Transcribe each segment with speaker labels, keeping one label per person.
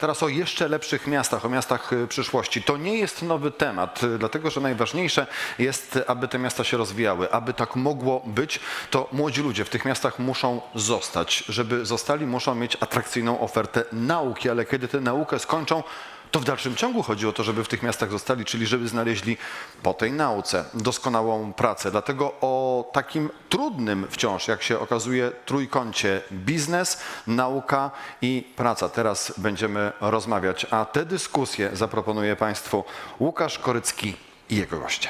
Speaker 1: Teraz o jeszcze lepszych miastach, o miastach y, przyszłości. To nie jest nowy temat, y, dlatego że najważniejsze jest, aby te miasta się rozwijały. Aby tak mogło być, to młodzi ludzie w tych miastach muszą zostać. Żeby zostali, muszą mieć atrakcyjną ofertę nauki, ale kiedy tę naukę skończą, to w dalszym ciągu chodzi o to, żeby w tych miastach zostali, czyli żeby znaleźli po tej nauce doskonałą pracę. Dlatego o takim trudnym wciąż, jak się okazuje, trójkącie biznes, nauka i praca. Teraz będziemy rozmawiać, a te dyskusje zaproponuje Państwu Łukasz Korycki i jego goście.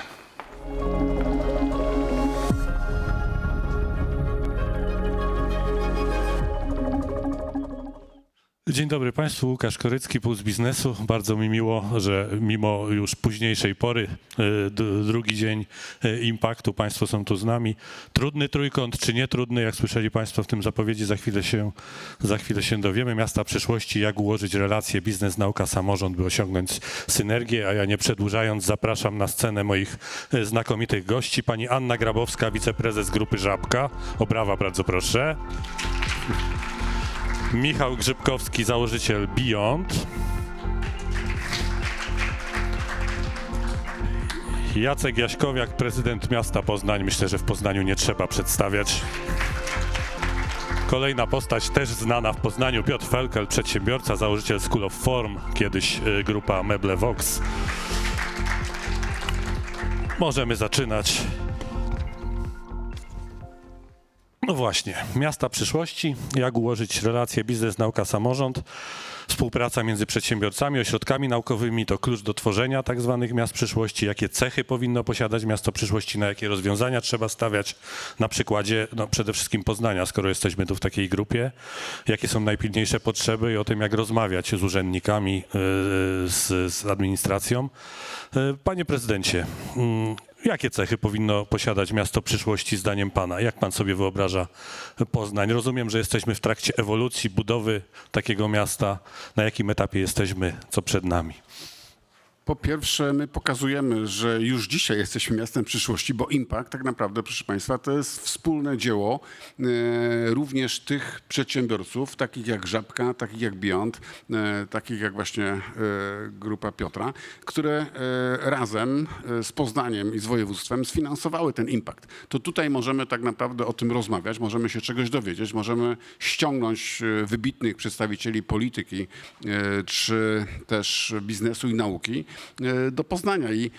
Speaker 2: Dzień dobry Państwu, Łukasz Korycki, Puls Biznesu. Bardzo mi miło, że mimo już późniejszej pory, e, drugi dzień e, impaktu, Państwo są tu z nami. Trudny trójkąt, czy nie trudny, jak słyszeli Państwo w tym zapowiedzi, za chwilę się, za chwilę się dowiemy. Miasta przyszłości, jak ułożyć relacje biznes, nauka, samorząd, by osiągnąć synergię, a ja nie przedłużając, zapraszam na scenę moich e, znakomitych gości. Pani Anna Grabowska, wiceprezes Grupy Żabka. O brawa, bardzo proszę. Michał Grzybkowski, założyciel Beyond. Jacek Jaśkowiak, prezydent miasta Poznań. Myślę, że w Poznaniu nie trzeba przedstawiać. Kolejna postać też znana w Poznaniu, Piotr Felkel, przedsiębiorca, założyciel School of Form, kiedyś y, grupa Meble Vox. Możemy zaczynać. No właśnie, miasta przyszłości, jak ułożyć relacje biznes, nauka, samorząd, współpraca między przedsiębiorcami, ośrodkami naukowymi to klucz do tworzenia tak zwanych miast przyszłości, jakie cechy powinno posiadać miasto przyszłości, na jakie rozwiązania trzeba stawiać, na przykładzie no, przede wszystkim Poznania, skoro jesteśmy tu w takiej grupie, jakie są najpilniejsze potrzeby i o tym, jak rozmawiać z urzędnikami, yy, z, z administracją. Yy, Panie prezydencie, mm, Jakie cechy powinno posiadać miasto przyszłości zdaniem Pana? Jak Pan sobie wyobraża Poznań? Rozumiem, że jesteśmy w trakcie ewolucji, budowy takiego miasta. Na jakim etapie jesteśmy? Co przed nami?
Speaker 3: Po pierwsze, my pokazujemy, że już dzisiaj jesteśmy miastem przyszłości, bo Impact tak naprawdę, proszę Państwa, to jest wspólne dzieło e, również tych przedsiębiorców, takich jak Żabka, takich jak Beyond, e, takich jak właśnie e, grupa Piotra, które razem z Poznaniem i z województwem sfinansowały ten Impact. To tutaj możemy tak naprawdę o tym rozmawiać, możemy się czegoś dowiedzieć, możemy ściągnąć wybitnych przedstawicieli polityki czy też biznesu i nauki do Poznania. I e,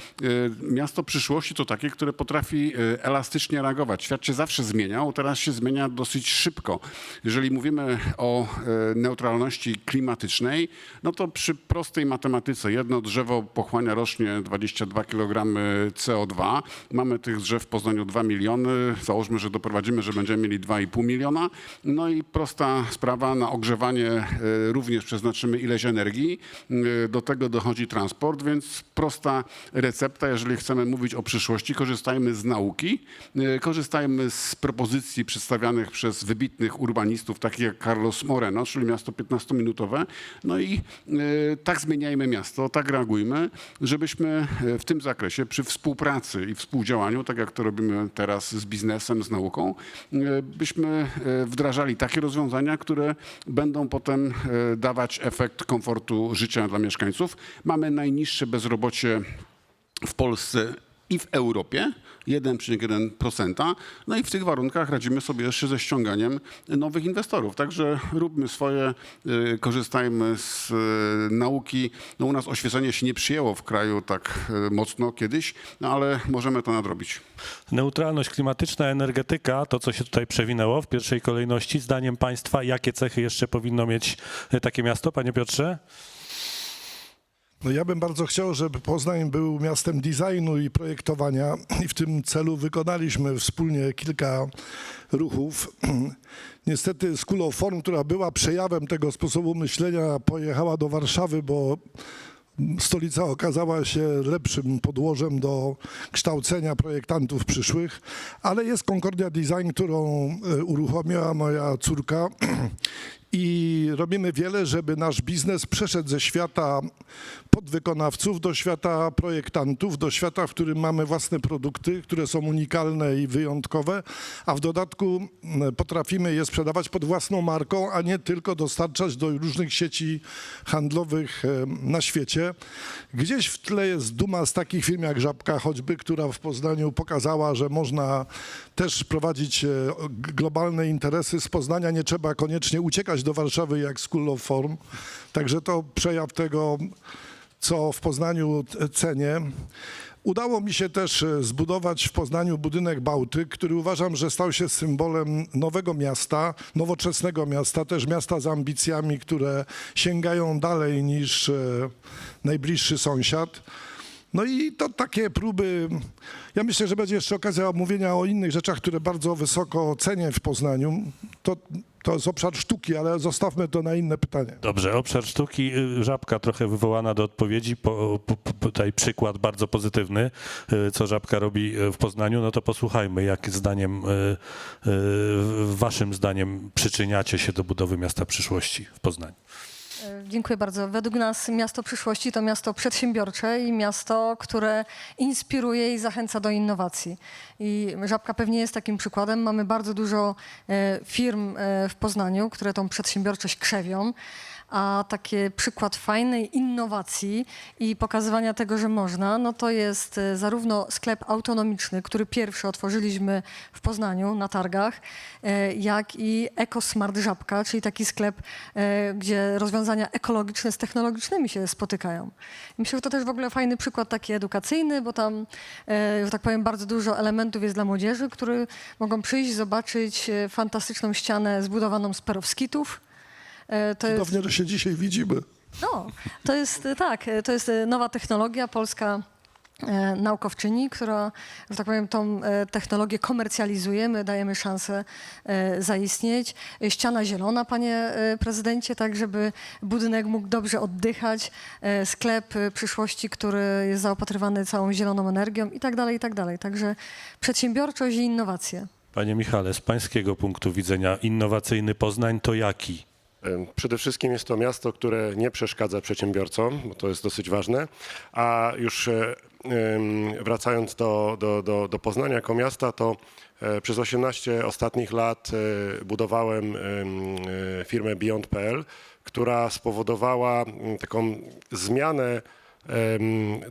Speaker 3: miasto przyszłości to takie, które potrafi e, elastycznie reagować. Świat się zawsze zmieniał, teraz się zmienia dosyć szybko. Jeżeli mówimy o e, neutralności klimatycznej, no to przy prostej matematyce jedno drzewo pochłania rocznie 22 kg CO2. Mamy tych drzew w Poznaniu 2 miliony. Załóżmy, że doprowadzimy, że będziemy mieli 2,5 miliona. No i prosta sprawa, na ogrzewanie e, również przeznaczymy ileś energii. E, Do tego dochodzi transport, więc prosta recepta, jeżeli chcemy mówić o przyszłości, korzystajmy z nauki, e, korzystajmy z propozycji przedstawianych przez wybitnych urbanistów, takich jak Carlos Moreno, czyli miasto 15-minutowe. No i e, tak zmieniajmy miasto, tak reagujmy, żebyśmy e, w tym zakresie przy współpracy i współdziałaniu, tak jak to robimy teraz z biznesem, z nauką, byśmy wdrażali takie rozwiązania, które będą potem dawać efekt komfortu życia dla mieszkańców. Mamy najniższe bezrobocie w Polsce i w Europie 1,1%. No i w tych warunkach radzimy sobie jeszcze ze ściąganiem nowych inwestorów. Także róbmy swoje, y, korzystajmy z y, nauki. No u nas oświetlenie się nie przyjęło w kraju tak y, mocno kiedyś, no ale możemy to nadrobić.
Speaker 2: Neutralność klimatyczna, energetyka, to co się tutaj przewinęło w pierwszej kolejności, zdaniem Państwa, jakie cechy jeszcze powinno mieć takie miasto, Panie Piotrze?
Speaker 4: No ja bym bardzo chciał, żeby Poznań był miastem designu i projektowania i w tym celu wykonaliśmy wspólnie kilka ruchów. Niestety School of Form, która była przejawem tego sposobu myślenia, pojechała do Warszawy, bo stolica okazała się lepszym podłożem do kształcenia projektantów przyszłych, ale jest Concordia Design, którą e, uruchomiła moja córka i robimy wiele, żeby nasz biznes przeszedł ze świata podwykonawców do świata projektantów, do świata, w którym mamy własne produkty, które są unikalne i wyjątkowe, a w dodatku m, potrafimy je sprzedawać pod własną marką, a nie tylko dostarczać do różnych sieci handlowych em, na świecie. Gdzieś w tle jest duma z takich firm jak Żabka choćby, która w Poznaniu pokazała, że można też prowadzić e, globalne interesy. Z Poznania nie trzeba koniecznie uciekać do Warszawy jak School of Form. Także to przejaw tego, co w Poznaniu cenię. Udało mi się też e, zbudować w Poznaniu budynek Bałtyk, który uważam, że stał się symbolem nowego miasta, nowoczesnego miasta, też miasta z ambicjami, które sięgają dalej niż e, najbliższy sąsiad. No i to takie próby. Ja myślę, że będzie jeszcze okazja omówienia o innych rzeczach, które bardzo wysoko cenię w Poznaniu. To, to jest obszar sztuki, ale zostawmy to na inne pytanie.
Speaker 2: Dobrze, obszar sztuki, y, żabka trochę wywołana do odpowiedzi, po, po, tutaj przykład bardzo pozytywny, y, co żabka robi y, w Poznaniu, no to posłuchajmy, jak zdaniem, waszym zdaniem przyczyniacie się do budowy miasta przyszłości w Poznaniu.
Speaker 5: E, Dziękuję bardzo. Według nas miasto przyszłości to miasto przedsiębiorcze i miasto, które inspiruje i zachęca do innowacji. I Żabka pewnie jest takim przykładem. Mamy bardzo dużo e, firm e, w Poznaniu, które tą przedsiębiorczość krzewią. A taki przykład fajnej innowacji i pokazywania tego, że można, no to jest e, zarówno sklep autonomiczny, który pierwszy otworzyliśmy w Poznaniu na targach, e, jak i EcoSmart Żabka, czyli taki sklep, e, gdzie rozwiązania ekologiczne z technologicznymi się spotykają. Myślę, że to też w ogóle fajny przykład taki edukacyjny, bo tam, że tak powiem, bardzo dużo elementów jest dla młodzieży, które mogą przyjść, zobaczyć fantastyczną ścianę zbudowaną z perowskitów. E, To jest,
Speaker 4: Cudownie, że się dzisiaj widzimy.
Speaker 5: no, to jest e, tak, e, to jest nowa technologia, polska naukowczyni, która, że tak powiem, tą technologię komercjalizuje. My dajemy szansę zaistnieć. Ściana zielona, panie prezydencie, tak żeby budynek mógł dobrze oddychać. Sklep przyszłości, który jest zaopatrywany całą zieloną energią i tak dalej, i tak dalej. Także przedsiębiorczość i innowacje.
Speaker 2: Panie Michale, z pańskiego punktu widzenia innowacyjny Poznań to jaki?
Speaker 6: Przede wszystkim jest to miasto, które nie przeszkadza przedsiębiorcom, bo to jest dosyć ważne. A już e, wracając do, do, do, do Poznania jako miasta, to e, przez 18 ostatnich lat e, budowałem em, firmę Beyond.pl, która spowodowała taką zmianę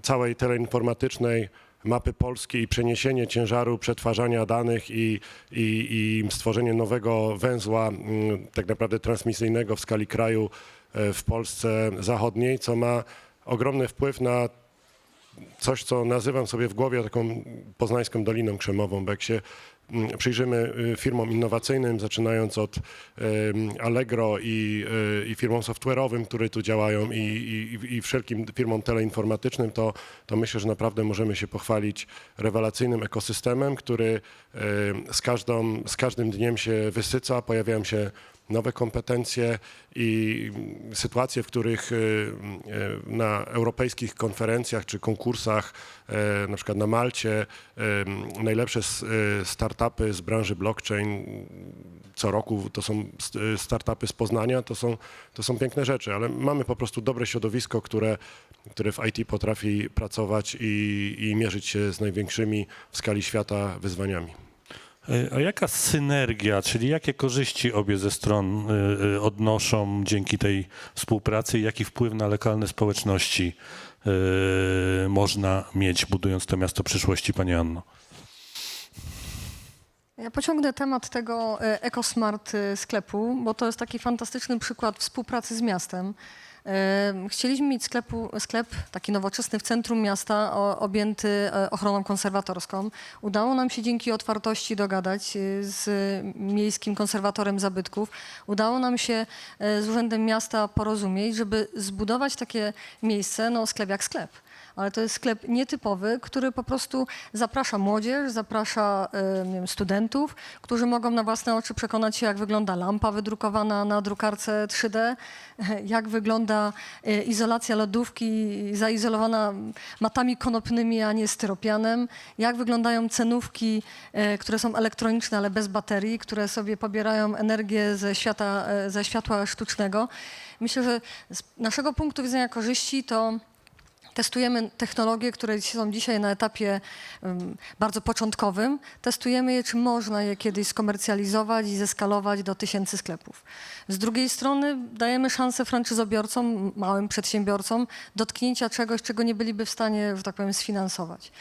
Speaker 6: całej teleinformatycznej mapy Polski i przeniesienie ciężaru przetwarzania danych i, i, i stworzenie nowego węzła mm, tak naprawdę transmisyjnego w skali kraju e, w Polsce zachodniej, co ma ogromny wpływ na coś, co nazywam sobie w głowie taką poznańską Doliną Krzemową, bo jak się przyjrzymy y, firmom innowacyjnym, zaczynając od em, Allegro i, y, i firmom software'owym, które tu działają i, i, i wszelkim firmom teleinformatycznym, to, to myślę, że naprawdę możemy się pochwalić rewelacyjnym ekosystemem, który z, każdą, z każdym dniem się wysyca, pojawiają się nowe kompetencje i sytuacje, w których y, y, na europejskich konferencjach czy konkursach, e, na przykład na Malcie, y, najlepsze y, startupy z branży blockchain co roku to są y, startupy z Poznania, to są, to są piękne rzeczy, ale mamy po prostu dobre środowisko, które, które w IT potrafi pracować i, i mierzyć się z największymi w skali świata wyzwaniami.
Speaker 2: E, A jaka synergia, czyli jakie korzyści obie ze stron y, y, odnoszą dzięki tej współpracy i jaki wpływ na lokalne społeczności można mieć, budując to miasto przyszłości, Pani Anno?
Speaker 5: Ja pociągnę temat tego e, EcoSmart e, sklepu, bo to jest taki fantastyczny przykład współpracy z miastem. Chcieliśmy mieć sklepu, sklep taki nowoczesny w centrum miasta, objęty e, ochroną konserwatorską. Udało nam się dzięki otwartości dogadać e, z miejskim konserwatorem zabytków. Udało nam się e, z Urzędem Miasta porozumieć, żeby zbudować takie miejsce, no sklep jak sklep ale to jest sklep nietypowy, który po prostu zaprasza młodzież, zaprasza e, nie wiem, studentów, którzy mogą na własne oczy przekonać się, jak wygląda lampa wydrukowana na drukarce 3D, jak wygląda e, izolacja lodówki zaizolowana matami konopnymi, a nie styropianem, jak wyglądają cenówki, e, które są elektroniczne, ale bez baterii, które sobie pobierają energię ze, świata, ze światła sztucznego. Myślę, że z naszego punktu widzenia korzyści to Testujemy technologie, które są dzisiaj na etapie bardzo początkowym. Testujemy je, czy można je kiedyś skomercjalizować i zeskalować do tysięcy sklepów. Z drugiej strony dajemy szansę franczyzobiorcom, małym przedsiębiorcom dotknięcia czegoś, czego nie byliby w stanie, że tak powiem, sfinansować.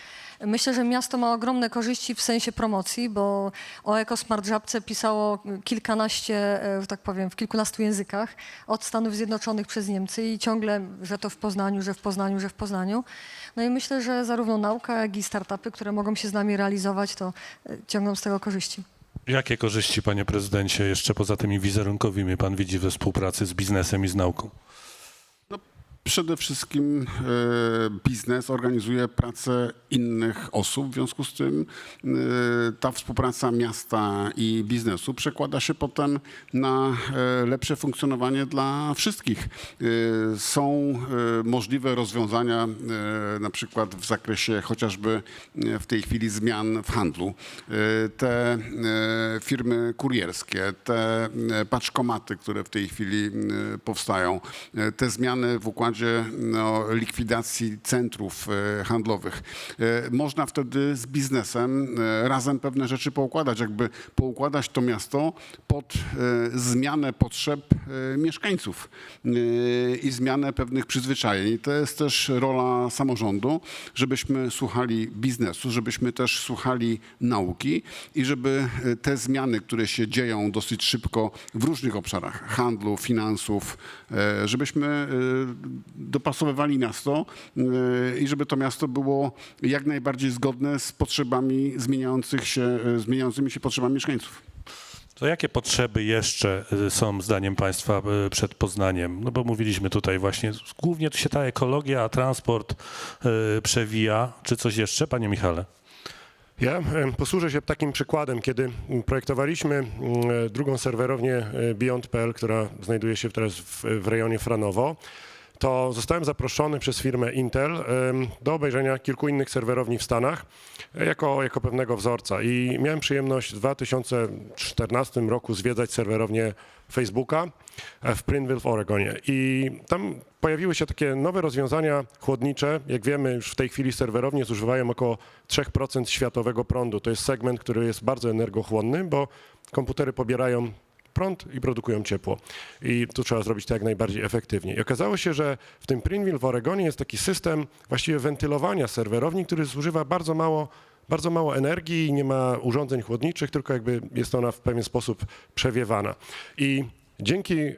Speaker 5: Myślę, że miasto ma ogromne korzyści w sensie promocji, bo o EcoSmart Żabce pisało kilkanaście, że tak powiem, w kilkunastu językach, od Stanów Zjednoczonych przez Niemcy i ciągle, że to w Poznaniu, że w Poznaniu, że w Poznaniu. No i myślę, że zarówno nauka, jak i startupy, które mogą się z nami realizować, to e, ciągną z tego korzyści.
Speaker 2: Jakie korzyści, panie prezydencie, jeszcze poza tymi wizerunkowymi pan widzi we współpracy z biznesem i z nauką?
Speaker 3: Przede wszystkim e, biznes organizuje pracę innych osób, w związku z tym e, ta współpraca miasta i biznesu przekłada się potem na e, lepsze funkcjonowanie dla wszystkich. Są możliwe rozwiązania, na przykład w zakresie chociażby w tej chwili zmian w handlu. Te firmy kurierskie, te paczkomaty, które w tej chwili powstają, te zmiany w układzie no, likwidacji centrów e, handlowych. E, Można wtedy z biznesem e, razem pewne rzeczy poukładać, jakby poukładać to miasto pod zmianę potrzeb mieszkańców i zmianę pewnych przyzwyczajeń. I to jest też rola samorządu, żebyśmy słuchali biznesu, żebyśmy też słuchali nauki i żeby te zmiany, które się dzieją dosyć szybko w różnych obszarach handlu, finansów, żebyśmy dopasowywali miasto e, i żeby to miasto było jak najbardziej zgodne z potrzebami zmieniających się, e, zmieniającymi się potrzebami mieszkańców.
Speaker 2: To jakie potrzeby jeszcze y, są zdaniem państwa y, przed Poznaniem? No bo mówiliśmy tutaj właśnie, głównie tu się ta ekologia, a transport y, przewija. Czy coś jeszcze, panie Michale?
Speaker 6: Ja posłużę się takim przykładem, kiedy projektowaliśmy mm, e, drugą serwerownię e, Beyond.pl, która znajduje się teraz w, w rejonie Franowo, to zostałem zaproszony przez firmę Intel do obejrzenia kilku innych serwerowni w Stanach e, jako, jako pewnego wzorca. I miałem przyjemność w 2014 roku zwiedzać serwerownię Facebooka e, w Prineville w Oregonie. I tam pojawiły się takie nowe rozwiązania chłodnicze. Jak wiemy, już w tej chwili serwerownie zużywają około 3% światowego prądu. To jest segment, który jest bardzo energochłonny, bo komputery pobierają prąd i produkują ciepło. I tu trzeba zrobić to jak najbardziej efektywnie. I okazało się, że w tym Prineville w Oregonie jest taki system właściwie wentylowania serwerowni, który zużywa bardzo mało bardzo mało energii, nie ma urządzeń chłodniczych, tylko jakby jest ona w pewien sposób przewiewana. I dzięki em,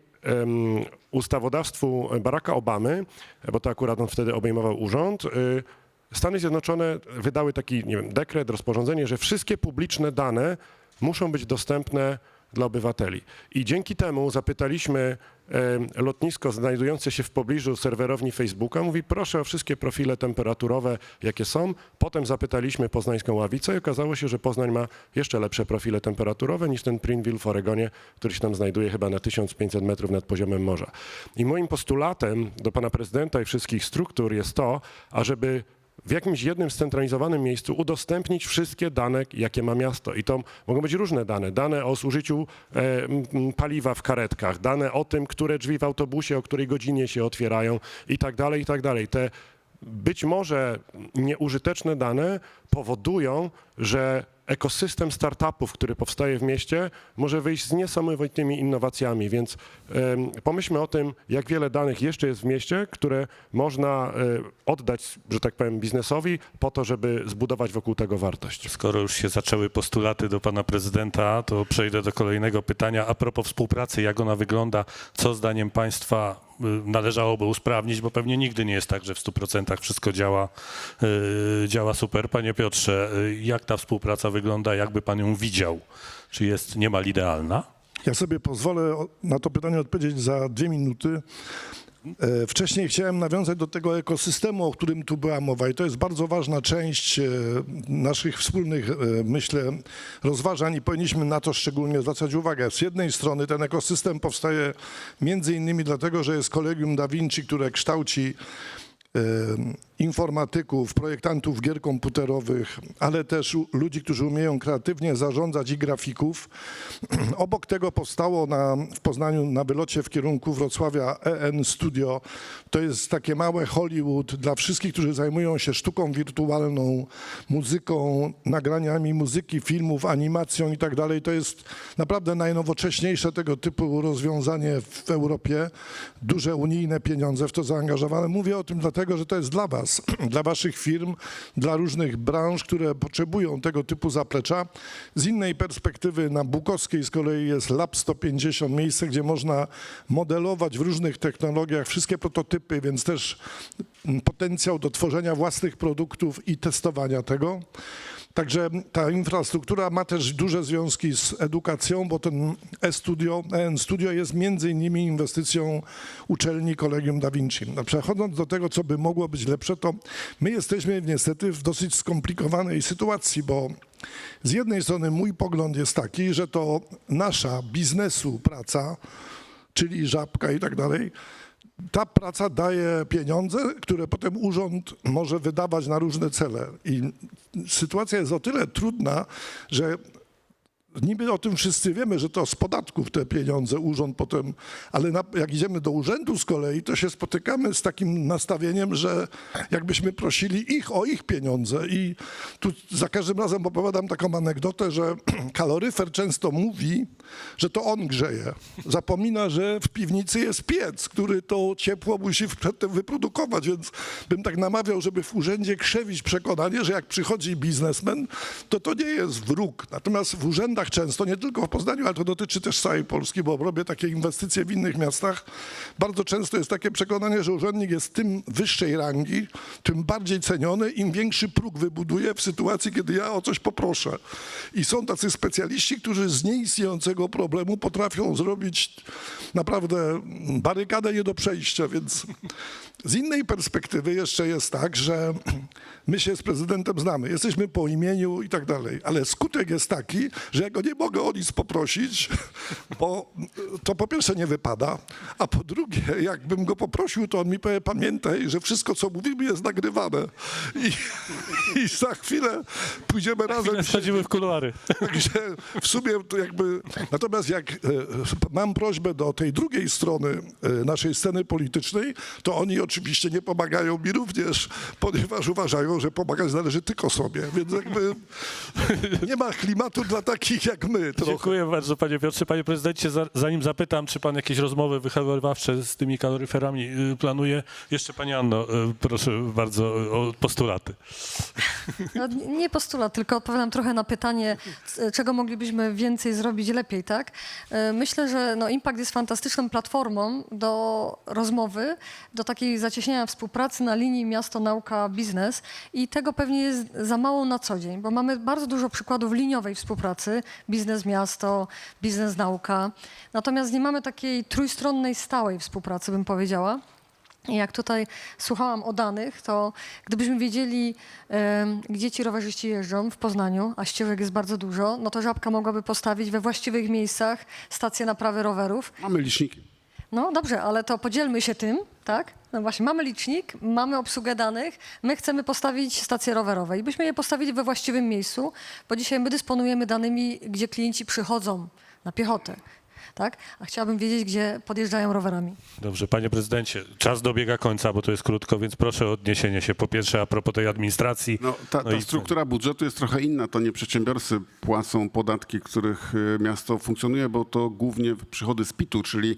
Speaker 6: ustawodawstwu Baracka Obamy, bo to akurat on wtedy obejmował urząd, y, Stany Zjednoczone wydały taki nie wiem, dekret, rozporządzenie, że wszystkie publiczne dane muszą być dostępne dla obywateli. I dzięki temu zapytaliśmy lotnisko znajdujące się w pobliżu serwerowni Facebooka, mówi proszę o wszystkie profile temperaturowe, jakie są. Potem zapytaliśmy poznańską ławicę i okazało się, że Poznań ma jeszcze lepsze profile temperaturowe niż ten Prineville w Oregonie, który się tam znajduje chyba na 1500 metrów nad poziomem morza. I moim postulatem do pana prezydenta i wszystkich struktur jest to, ażeby w jakimś jednym scentralizowanym miejscu udostępnić wszystkie dane, jakie ma miasto. I to mogą być różne dane. Dane o zużyciu e, paliwa w karetkach, dane o tym, które drzwi w autobusie, o której godzinie się otwierają i tak dalej, i tak dalej. Te być może nieużyteczne dane powodują, że ekosystem startupów, który powstaje w mieście, może wyjść z niesamowitymi innowacjami, więc pomyślmy o tym, jak wiele danych jeszcze jest w mieście, które można e, oddać, że tak powiem, biznesowi po to, żeby zbudować wokół tego wartość.
Speaker 2: Skoro już się zaczęły postulaty do pana prezydenta, to przejdę do kolejnego pytania. A propos współpracy, jak ona wygląda, co zdaniem państwa należałoby usprawnić, bo pewnie nigdy nie jest tak, że w 100% wszystko działa, y, działa super. Panie Piotrze, y, jak ta współpraca wygląda, jakby pan ją widział? Czy jest niemal idealna?
Speaker 4: Ja sobie pozwolę na to pytanie odpowiedzieć za dwie minuty, Wcześniej chciałem nawiązać do tego ekosystemu, o którym tu była mowa i to jest bardzo ważna część e, naszych wspólnych, e, myślę, rozważań i powinniśmy na to szczególnie zwracać uwagę. Z jednej strony ten ekosystem powstaje między innymi dlatego, że jest Kolegium Da Vinci, które kształci e, informatyków, projektantów gier komputerowych, ale też ludzi, którzy umieją kreatywnie zarządzać i grafików. Obok tego powstało na, w Poznaniu na wylocie w kierunku Wrocławia EN Studio. To jest takie małe Hollywood dla wszystkich, którzy zajmują się sztuką wirtualną, muzyką, nagraniami muzyki, filmów, animacją i tak dalej. To jest naprawdę najnowocześniejsze tego typu rozwiązanie w Europie. Duże unijne pieniądze w to zaangażowane. Mówię o tym dlatego, że to jest dla Was, dla Waszych firm, dla różnych branż, które potrzebują tego typu zaplecza. Z innej perspektywy na Bukowskiej z kolei jest Lab 150, miejsce, gdzie można modelować w różnych technologiach wszystkie prototypy, więc też mm, potencjał do tworzenia własnych produktów i testowania tego. Także ta infrastruktura ma też duże związki z edukacją, bo ten e-studio, EN Studio jest między innymi inwestycją uczelni Kolegium Da Vinci. A Przechodząc do tego, co by mogło być lepsze, to my jesteśmy niestety w dosyć skomplikowanej sytuacji, bo z jednej strony mój pogląd jest taki, że to nasza biznesu praca, czyli żabka i tak dalej, ta praca daje pieniądze, które potem urząd może wydawać na różne cele. I sytuacja jest o tyle trudna, że niby o tym wszyscy wiemy, że to z podatków te pieniądze urząd potem, ale na, jak idziemy do urzędu z kolei, to się spotykamy z takim nastawieniem, że jakbyśmy prosili ich o ich pieniądze. I tu za każdym razem opowiadam taką anegdotę, że kaloryfer często mówi, że to on grzeje. Zapomina, że w piwnicy jest piec, który to ciepło musi przedtem wyprodukować, więc bym tak namawiał, żeby w urzędzie krzewić przekonanie, że jak przychodzi biznesmen, to to nie jest wróg. Natomiast w urzędach często, nie tylko w Poznaniu, ale to dotyczy też całej Polski, bo robię takie inwestycje w innych miastach, bardzo często jest takie przekonanie, że urzędnik jest tym wyższej rangi, tym bardziej ceniony, im większy próg wybuduje w sytuacji, kiedy ja o coś poproszę. I są tacy specjaliści, którzy z nieistniejącego problemu potrafią zrobić naprawdę barykadę nie do przejścia, więc z innej perspektywy jeszcze jest tak, że my się z prezydentem znamy, jesteśmy po imieniu i tak dalej, ale skutek jest taki, że ja go nie mogę o nic poprosić, bo to po pierwsze nie wypada, a po drugie, jakbym go poprosił, to on mi powie, pamiętaj, że wszystko, co mówimy jest nagrywane i, i za chwilę pójdziemy razem
Speaker 2: Schodzimy w kuluary.
Speaker 4: Także w sumie to jakby. Natomiast jak e, mam prośbę do tej drugiej strony e, naszej sceny politycznej, to oni oczywiście nie pomagają mi również, ponieważ uważają, że pomagać należy tylko sobie. Więc jakby nie ma klimatu dla takich jak my. Trochę.
Speaker 2: Dziękuję bardzo panie Piotrze. Panie prezydencie, za- zanim zapytam, czy pan jakieś rozmowy wychowawcze z tymi kaloryferami y, planuje, jeszcze pani Anno, y, proszę bardzo o postulaty.
Speaker 5: No, nie postulat, tylko odpowiadam trochę na pytanie, czego moglibyśmy więcej zrobić lepiej, tak? E, Myślę, że no, Impact jest fantastyczną platformą do rozmowy, do takiej zacieśniania współpracy na linii miasto, nauka, biznes i tego pewnie jest za mało na co dzień, bo mamy bardzo dużo przykładów liniowej współpracy, biznes, miasto, biznes, nauka, natomiast nie mamy takiej trójstronnej, stałej współpracy, bym powiedziała. Jak tutaj słuchałam o danych, to gdybyśmy wiedzieli, gdzie ci rowerzyści jeżdżą w Poznaniu, a ścieżek jest bardzo dużo, no to Żabka mogłaby postawić we właściwych miejscach stacje naprawy rowerów.
Speaker 3: Mamy liczniki.
Speaker 5: No dobrze, ale to podzielmy się tym, tak? No właśnie, mamy licznik, mamy obsługę danych, my chcemy postawić stacje rowerowe i byśmy je postawili we właściwym miejscu, bo dzisiaj my dysponujemy danymi, gdzie klienci przychodzą na piechotę, tak? A chciałabym wiedzieć, gdzie podjeżdżają rowerami.
Speaker 2: Dobrze, panie prezydencie, czas dobiega końca, bo to jest krótko, więc proszę o odniesienie się po pierwsze a propos tej administracji.
Speaker 3: No, ta, ta
Speaker 2: i-
Speaker 3: struktura budżetu jest trochę inna. To nie przedsiębiorcy płacą podatki, których y, miasto funkcjonuje, bo to głównie przychody z PIT-u, czyli y,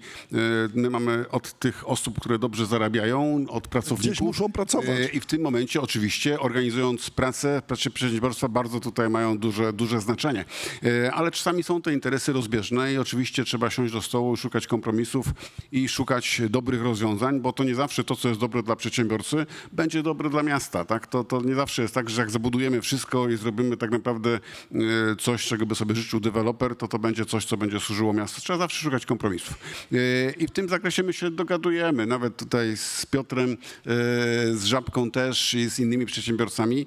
Speaker 3: my mamy od tych osób, które dobrze zarabiają, od pracowników.
Speaker 4: muszą pracować.
Speaker 3: Y, I w tym momencie oczywiście organizując pracę, znaczy przedsiębiorstwa bardzo tutaj mają duże, duże znaczenie. Y, Ale czasami są te interesy rozbieżne i oczywiście trzeba trzeba siąść do stołu, szukać kompromisów i szukać dobrych rozwiązań, bo to nie zawsze to, co jest dobre dla przedsiębiorcy, będzie dobre dla miasta. Tak? To, to nie zawsze jest tak, że jak zabudujemy wszystko i zrobimy tak naprawdę e, coś, czego by sobie życzył deweloper, to to będzie coś, co będzie służyło miastu. Trzeba zawsze szukać kompromisów. E, I w tym zakresie my się dogadujemy, nawet tutaj z Piotrem, e, z Żabką też i z innymi przedsiębiorcami.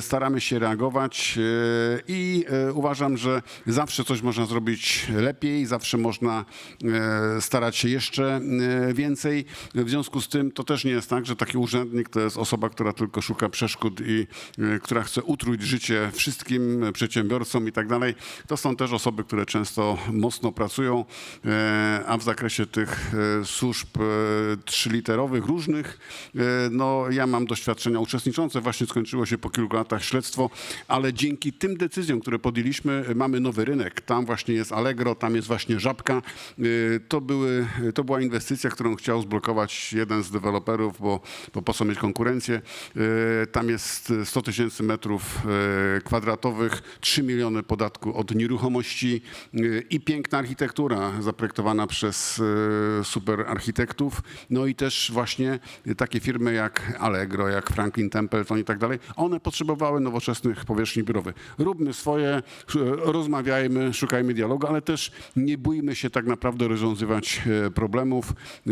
Speaker 3: Staramy się reagować i uważam, że zawsze coś można zrobić lepiej, zawsze można e, starać się jeszcze e, więcej. W związku z tym to też nie jest tak, że taki urzędnik to jest osoba, która tylko szuka przeszkód i e, która chce utrójć życie wszystkim przedsiębiorcom i tak dalej. To są też osoby, które często mocno pracują, a w zakresie tych służb trzyliterowych różnych, no ja mam doświadczenia uczestniczące, właśnie skończyło się po kilku latach śledztwo, ale dzięki tym decyzjom, które podjęliśmy, mamy nowy rynek. Tam właśnie jest Allegro, tam jest właśnie Żabka. E, To, były, to była inwestycja, którą chciał zblokować jeden z deweloperów, bo, bo po co mieć konkurencję. E, Tam jest 100 tysięcy metrów e, kwadratowych, 3 miliony podatku od nieruchomości i piękna architektura zaprojektowana przez super architektów. No i też właśnie takie firmy jak Allegro, jak Franklin Templeton i tak dalej, one potrzebowały nowoczesnych powierzchni biurowych. Róbmy swoje, rozmawiajmy, szukajmy dialogu, ale też nie bójmy się tak naprawdę rozwiązywać e, problemów e,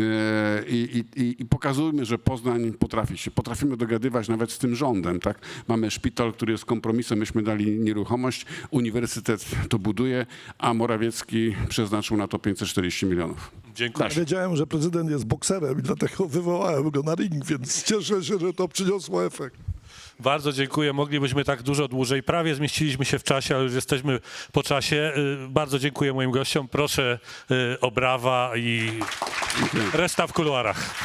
Speaker 3: i, i, i- i pokazujmy, że Poznań potrafi się. Potrafimy dogadywać nawet z tym rządem. Tak? Mamy szpital, który jest kompromisem, myśmy dali nieruchomość, uniwersytet to buduje, a Morawiecki przeznaczył na to 540 milionów.
Speaker 2: Dziękuję.
Speaker 4: Wiedziałem, że prezydent jest bokserem i dlatego wywołałem go na ring, więc cieszę się, że to przyniosło efekt.
Speaker 2: Bardzo dziękuję. Moglibyśmy tak dużo dłużej. Prawie zmieściliśmy się w czasie, ale już jesteśmy po czasie. Y, Bardzo dziękuję moim gościom. Proszę y, o brawa i reszta w kuluarach.